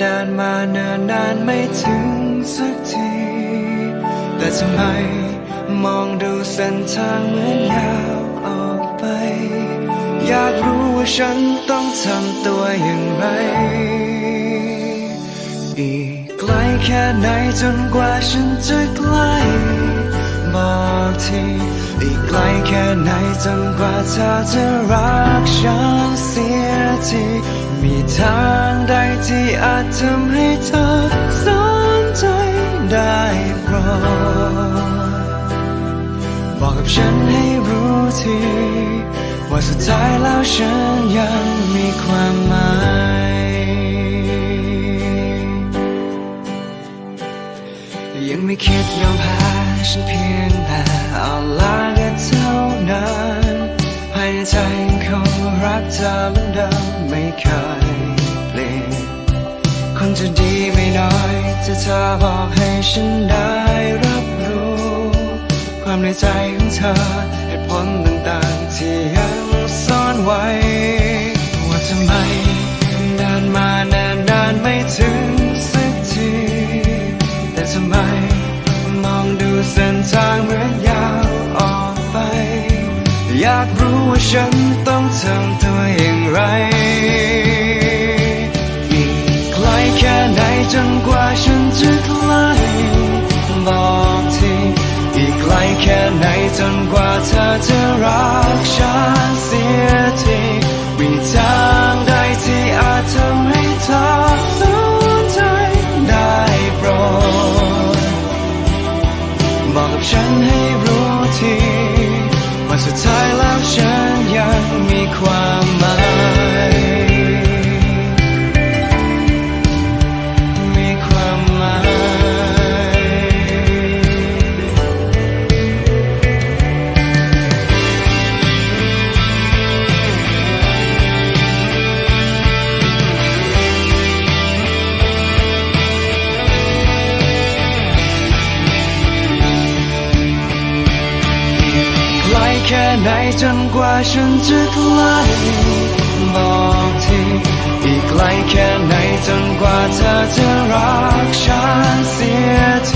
เดินมาเนิ่นนานไม่ถึงสักที แต่ทำไมมองดูเส้นทางเหมือนยาวออกไป อยากรู้ว่าฉันต้องทำตัวอย่างไร อีกไกลแค่ไหนจนกว่าฉันจะใกล้บอกทีอีกไกลแค่ไหนจนกว่าเธอจะรัก มีทางใดที่อาจทำให้เธอสนใจได้โปรดบอกกับฉันให้รู้ทีว่าสุดท้ายแล้วฉันยังมีความหมายยังไม่คิดยอมแพ้ฉันเพียงแต่เอาลาก็เท่านั้นภายในใจยังคงรักเธอเหมือนเดิม ไม่เคยเปลี่ยนคนจะดีไม่น้อยถ้าเธอบอกให้ฉันได้รับรู้ ความในใจของเธอเหตุผลต่างๆที่ยังซ่อนไว้ากรู้ว่าฉันต้องทำตัวอย่างไร อีกไกลแค่ไหนจนกว่าฉันจะใกล้บอกทีอีกไกลแค่ไหนจนกว่าเธอจะรักฉันเสียทีมีทางใดที่อาจทำให้เธอสนใจได้โปรดบอกกับฉันให้รู้ที สุดท้ายแล้วฉันยังมีความหมาย แค่ไหนจนกว่าฉันจะไกลบอกทีอีกไกลแค่ไหนจนกว่าเธอจะรักฉันเสียที